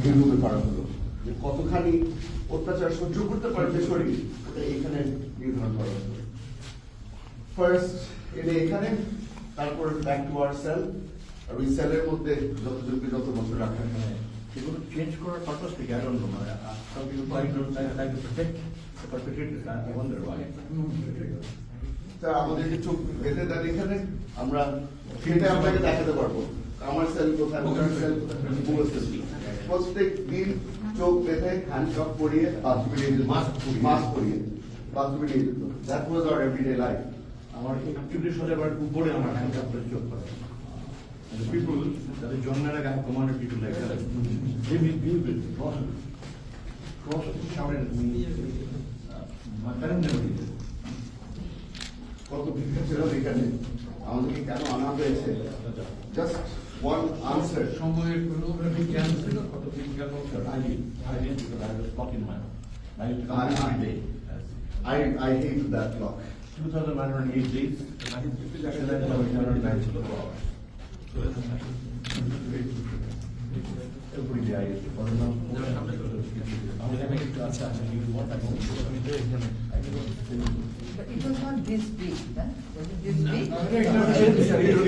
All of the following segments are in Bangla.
এইভাবে করা হলো যে কতখানি অত্যাচার সহ্য করতে পারবে শরীর ওটা এখানে নির্ধারণ করা হলো ফার্স্ট এনে এখানে তারপর ব্যাক টু আওয়ার সেল আর ওই সেলের মধ্যে যতজনকে যত বছর রাখা হয় সেগুলো চেঞ্জ করার পারপাস থেকে আই ডোন্ট নো মানে some people try to try to protect the perpetrators I wonder why তা আমাদের যে চোখ বেঁধে দেন এখানে আমরা সেটা আপনাকে দেখাতে পারব। আমার সেল কোথায় ওনার সেল কোথায়? উপস্থিত প্রত্যেক দিন চোখ বেঁধে হ্যান্ডকাপ পরিয়ে বাথরুমে নিয়ে যেত। মাস্ক পরিয়ে। বাথরুমে নিয়ে যেত। That was our everyday life আমার একচল্লিশ হাজার উপরে আমার হ্যান্ডকাপ করে চোখ করা পিপল তাদের জন্মের আগে আমি commanded people like that they will be will cross cross shouted my parent never did কত ভিক্ষা ছিল এখানে। আমাদেরকে কেন আনা হয়েছে? জাস্ট ওয়ান আনসার সময়ের কোনো বিজ্ঞান ছিল কত বিজ্ঞান I I because I was stuck in my I use to come every day I, I hate that clock. 2,908 days. I think 2,909 hours. Every day I used to follow now. আচ্ছা আচ্ছা you want I can But it was not this big, huh? Was it this big?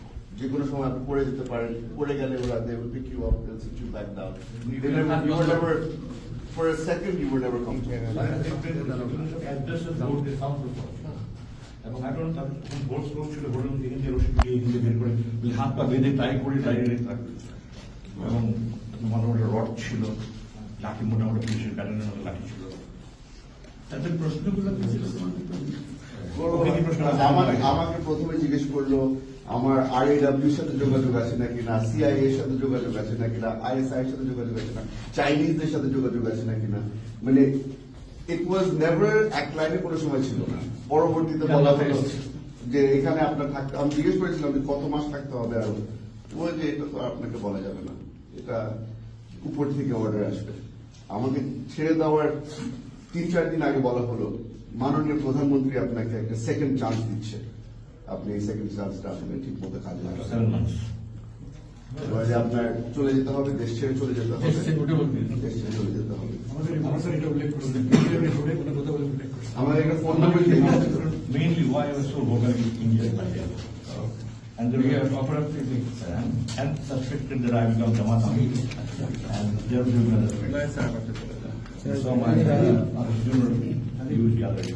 যে কোনো সময় আপনি পড়ে যেতে পারেন পড়ে গেলে ওরা they will pick you up they sit you back down you are never for a second you are never comfortable Addresses board the sound report. এবং এখন তাদের তখন বোর্ড স্ট্রোক ছিল দিয়ে দিয়ে দিয়ে বের করে হাত পা বেঁধে টাই করে টাই রেখে থাকবে এবং মোটামুটি রড ছিল লাঠি মোটামুটি পুলিশের লাঠি ছিল তাদের প্রশ্নগুলো আমাকে প্রথমে জিজ্ঞেস করল আমার আর এর সাথে যোগাযোগ আছে নাকি না? সিআইএ এর সাথে যোগাযোগ আছে নাকি না? আইএসআই এর সাথে যোগাযোগ আছে না? চাইনিজদের সাথে যোগাযোগ আছে নাকি না? মানে ইট ওয়াজ নেভার এক লাইনে কোনো সময় ছিল না। পরবর্তীতে বলা হলো যে এখানে আপনার থাকতে আমি জিজ্ঞেস করেছিলাম যে কত মাস থাকতে হবে আরও ও যে এটা তো আপনাকে বলা যাবে না। এটা উপর থেকে অর্ডার আসবে। আমাকে ছেড়ে দেওয়ার তিন চার দিন আগে বলা হলো মাননীয় প্রধানমন্ত্রী আপনাকে একটা সেকেন্ড চান্স দিচ্ছে। اپنے এই সেকেন্ড চান্সটা আসলে ঠিক মতো কাজে লাগাতে আপনার চলে যেতে হবে দেশ ছেড়ে চলে যেতে হবে দেশ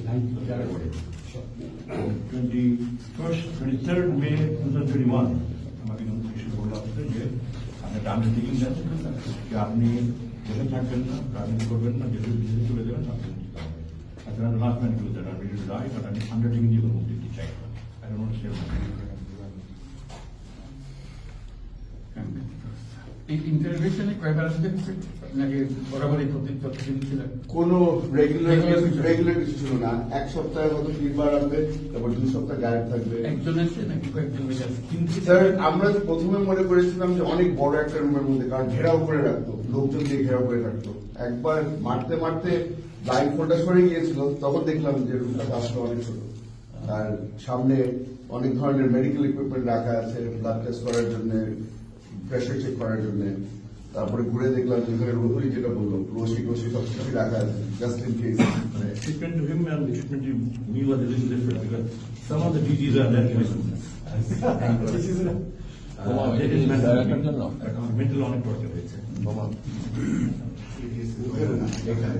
Thank you. 21st, 23rd May 2021 ہم ابھی نمک کشی بولا ہوتا ہے یہ ہمیں ڈامنے دیکھیں جانتے ہیں کہ آپ نے جیسے کیا کرنا ڈامنے کو کرنا جیسے بیزنے کو لے دینا ڈامنے کو کرنا اچھا نمک میں نے کیوں دیتا ڈامنے کو دائی بٹا نے انڈر ڈیگن جیو کو مکتے کی چاہیے I don't want to share my name In the elevation, I have a little bit of নাকি বরাবরই প্রতিদিন ছিল? কোনো রেগুলার Regular কিছু না। রেগুলার কিছু ছিল না। এক সপ্তাহে হয়তো তিনবার আসবে তারপর দুই সপ্তাহ গায়েব থাকবে। একজন আছে নাকি কয়েকজন স্যার আমরা প্রথমে মনে করেছিলাম যে অনেক বড় একটা রুমের মধ্যে কারণ ঘেরাও করে রাখতো লোকজন দিয়ে ঘেরাও করে রাখতো। একবার মারতে মারতে লাইন ফোনটা সরে গিয়েছিল তখন দেখলাম যে রুমটা আসলে অনেক ছোট। আর সামনে অনেক ধরনের মেডিকেল ইকুইপমেন্ট রাখা আছে ব্লাড টেস্ট করার জন্য প্রেশার চেক করার জন্য। তারপরে ঘুরে দেখলাম যে এখানে রোহরি যেটা বলল রসি রসি সব কিছু রাখা আছে just in case Shipment to him and the shipment to me was a little different because some of the DGs are that Uh, they didn't mention me. But mental অনেক torture হয়েছে। এখানে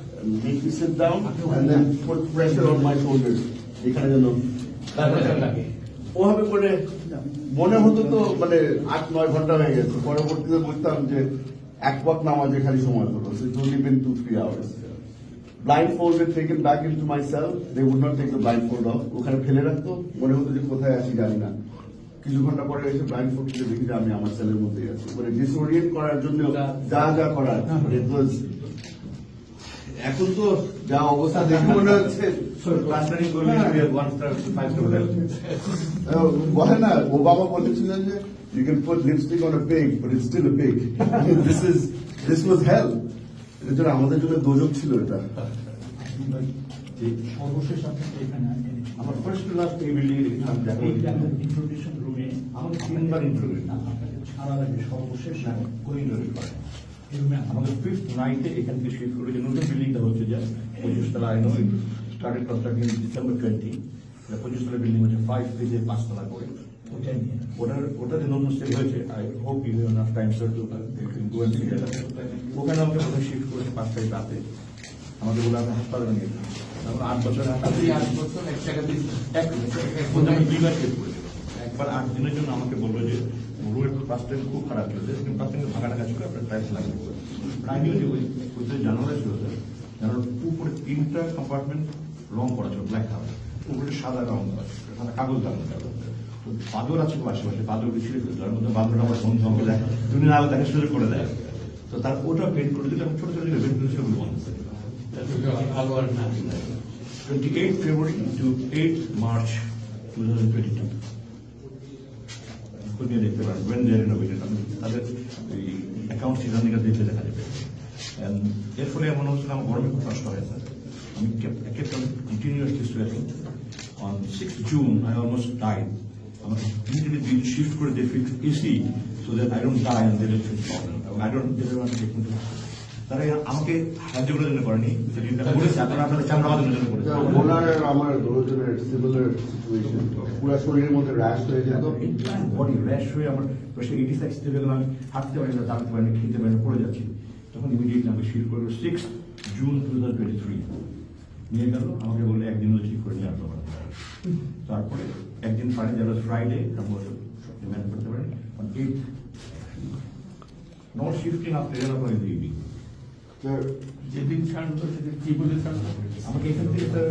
me sit down and then put pressure on my shoulder এখানে যেন ওভাবে করে মনে হতো তো মানে আট নয় ঘণ্টা হয়ে গেছে। পরবর্তীতে বুঝতাম যে এক পাক নামাজে খালি সময় হলো so it only been two three hours. Blindfolded taken back into my cell they would not take the blindfold off ওখানে ফেলে রাখতো। মনে হতো যে কোথায় আছি জানি না। কিছু ঘণ্টা পরে এসে ব্লাইন্ডফোল্ড খুলে দেখি যে আমি আমার সেলের মধ্যে আছি। মানে ডিসওরিয়েন্ট করার জন্য যা যা করার it was এখন তো যা অবস্থা দেখে মনে হচ্ছে আহ, বলে না ওবামা বলেছিলেন যে you can put lipstick on a pig but it's still a pig this is this was hell এর জন্য আমাদের জন্য দোজক ছিল এটা। সর্বশেষ আপনাকে এখানে আমার ফার্স্ট লাস্ট এই বিল্ডিং এ দেখলাম ইন্ট্রোডিউশন রুমে আমাকে তিনবার আপনাকে আগে সর্বশেষ ইন্টারভিউ করে। আমাদের ফিফথ নাইটে এখান থেকে শিফট করে যে নতুন বিল্ডিংটা হচ্ছে যে পঁচিশ তলা I know started construction December twenty পঁচিশ তলা বিল্ডিং হচ্ছে ফাইভ পেজে পাঁচতলা করে ওইটাই নিয়ে ওটার ওটা যে নতুন সেল হয়েছে I hope you have time sir to ওখানে আমাকে প্রথমে শিফট করেছে পাঁচ তারিখ রাতে আমাদের বলে আমি হাসপাতালে নিয়ে গেলাম তারপর আট বছর আট বছর এক জায়গাতে এক দুইবার শিফট করেছিলাম একবার আট দিনের জন্য আমাকে বলল যে রোড ফার্স্ট টাইম খুব খারাপ ছিল সেখানে ফার্স্ট টাইম টাকা ছিল আপনার টাইলস লাগবে। প্রায় যে ওই জানুয়ারি ছিল স্যার জানুয়ারি উপরে তিনটা কম্পার্টমেন্ট রং করা ছিল ব্ল্যাক কালার উপরে সাদা রং করা সাদা কাগজ লাগানো ছিল তো বাদর আছে তো আশেপাশে ছিঁড়ে ফেলতে তার মধ্যে বাদর আমার বন্ধু আমাকে দেয় তুমি না দেখা সুযোগ করে দেয়। তো তার ওটা পেন্ট করে দিলে আমি ছোট ছোট পেন্ট করে সেগুলো বন্ধ করে দিলাম। আলো আর না। 28 February to 8 March 2022. খুঁজে দেখতে পারবেন যে তাদের এই অ্যাকাউন্ট সিজনিকা দেখলে দেখা যাবে। এর ফলে এমন হচ্ছে আমার গরমে খুব কষ্ট হয় স্যার আমি kept on continuously sweating on 6th June, I almost died আমাকে দিন শিফট করে দিয়ে fix AC so that I don't die on that fix problem I don't they তারা আমাকে সাহায্য করার জন্য করেনি। সেদিনটা করেছে আপনারা আপনাদের চামড়া বাঁধানোর জন্য করেছে। ওনার আমার দুজনের সিমিলার সিচুয়েশন পুরো শরীরের মধ্যে র্যাশ হয়ে যেত বডি র্যাশ হয়ে আমার গেলাম আমি হাঁটতে পারি না দাঁড়াতে পারি না খেতে পারি না পড়ে যাচ্ছি। তখন ইমিডিয়েটলি করল six June two thousand twenty three নিয়ে গেল আমাকে বললে একদিন ঠিক করে নিয়ে আসতে পারে তারপরে একদিন পারে যারা ফ্রাইডে করতে পারেন। এইট নট শিফটিং ইভিনিং যেদিন ছাড়লো সেদিন কি বলে ছাড়লো আমাকে এখান থেকে স্যার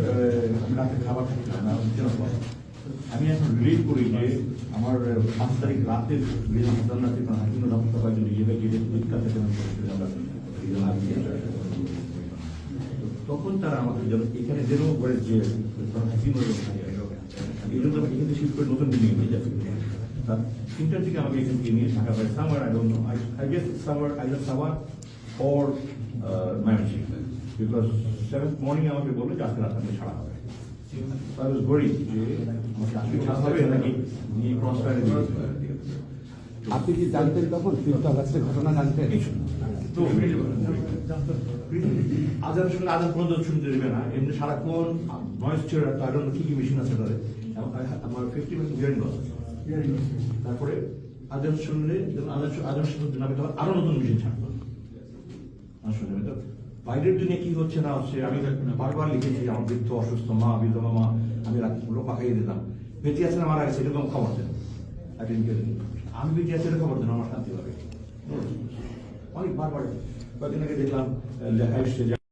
রাতে খাবার খাচ্ছি না, আমি এখন রিলিজ করি যে আমার পাঁচ তারিখ রাতে হাসপাতাল হাকিম রহমত কয়েকজন নিজেকে গিয়ে থেকে আগে তখন তারা আমাকে যেন এখানে যেন করে যে হাকিম এই জন্য আমি এখানে শিফট করে নতুন নিয়ে যাচ্ছি। তার তিনটার দিকে আমাকে এখান থেকে নিয়ে ঢাকা পাই summer I don't know I guess summer I summer or uh, managing because seventh morning আমাকে বলল যে আজকে রাত আমাকে ছাড়া হবে। I was worried যে আমাকে আজকে ছাড়া হবে নাকি নিয়ে ক্রস ফায়ারে আপনি কি জানতেন তখন? আগস্টের ঘটনা জানতেন। তো আজানের সঙ্গে আজান পর্যন্ত শুনতে দেবে না। এমনি সারাক্ষণ নয়েস চেয়ার একটা আই কি কি মেশিন আছে তাদের? আমার ফিফটি পার্সেন্ট হিয়ারিং লস আছে। তারপরে আজান শুনলে যখন আজান আজান শুনতে না তখন আরও নতুন মেশিন ছাড়বো শুনে তো বাইরের দুনিয়া কি হচ্ছে না হচ্ছে, আমি বারবার লিখেছি, আমার বৃদ্ধ অসুস্থ মা বিধবা মা আমি রাত্রিগুলো পাকাইয়ে দিতাম। বেঁচে আছে না মারা গেছে, এরকম খবর দেন আমি বেঁচে আছি খবর দেন, আমার শান্তি লাগে অনেক বারবার, কয়েকদিন আগে দেখলাম লেখা এসছে